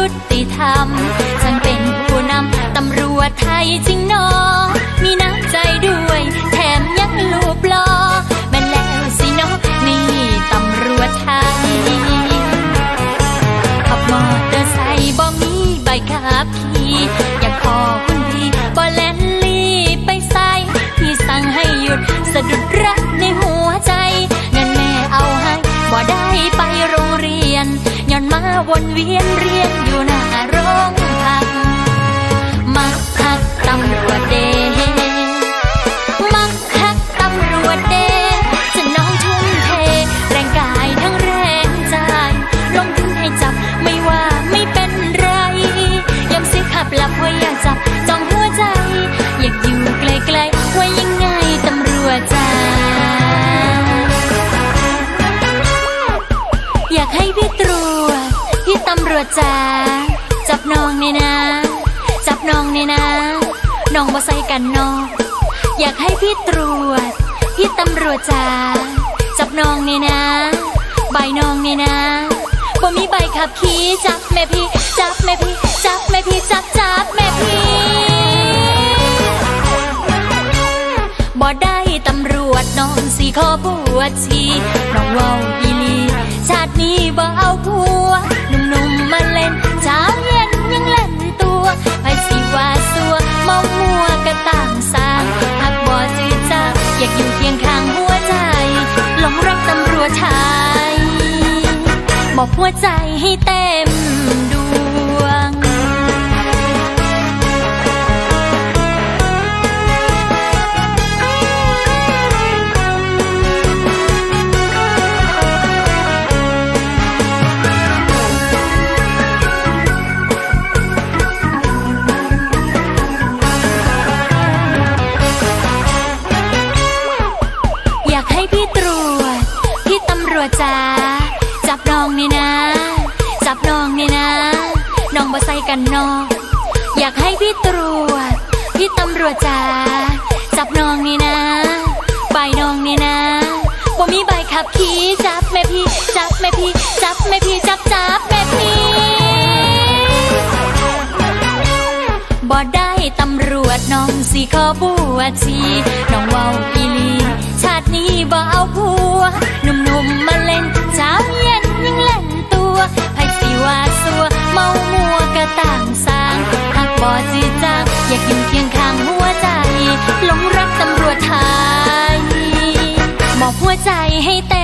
ยุติธรรมฉันเป็นผู้นำตำรวจไทยจริงหนอ มีน้ำใจด้วย แถมยังลูปล่อแม่นแล้วสิเนาะนี่ตำรวจไทย ขับมอเตอร์ไซค์บ่มีใบขับขี่ มาวนเวียนเรียนอยู่หน้าโรงพักมักคักตำรวจเดมักคักตำรวจเดจะน้องทุ่มเท แรงกายทั้งแรงใจ ลงทุนให้จับไม่ว่าไม่เป็นไรยอมเสิขับหลับว่าอยากจับจองหัวใจ อยากอยู่ไกลๆว่ายังไงตำรวจจ้าอยากให้พี่ วจจ้าจับน้องนี่นะ จับน้องนี่นะ น้องบ่ใส่กันนอกอยากให้พี่ตรวจ พี่ตำรวจจ้าจับน้องนี่นะ ใบน้องนี่นะบ่มีใบขับขี่จับแม่พี่ จับแม่พี่ จับแม่พี่จับจับแม่พี่บ่ได้ตำรวจน้องสีขอบวชชีน้องเว้าอีลีชาตินี้บ่เอาผั บอกหัวใจให้เต็ม จับน้องนี่นะ จับน้องนี่นะ น้องบ่ใส่กันนอกอยากให้พี่ตรวจ พี่ตำรวจจ้าจับน้องนี่นะใบน้องนี่นะบ่มีใบขับขี่จับแม่พี่ จับแม่พี่ จับแม่พี่ จับจับแม่พี่บ่ได้ตำรวจน้องสิขอบวชชีน้องเว้าอีลีชาติ ใจให้เต็ม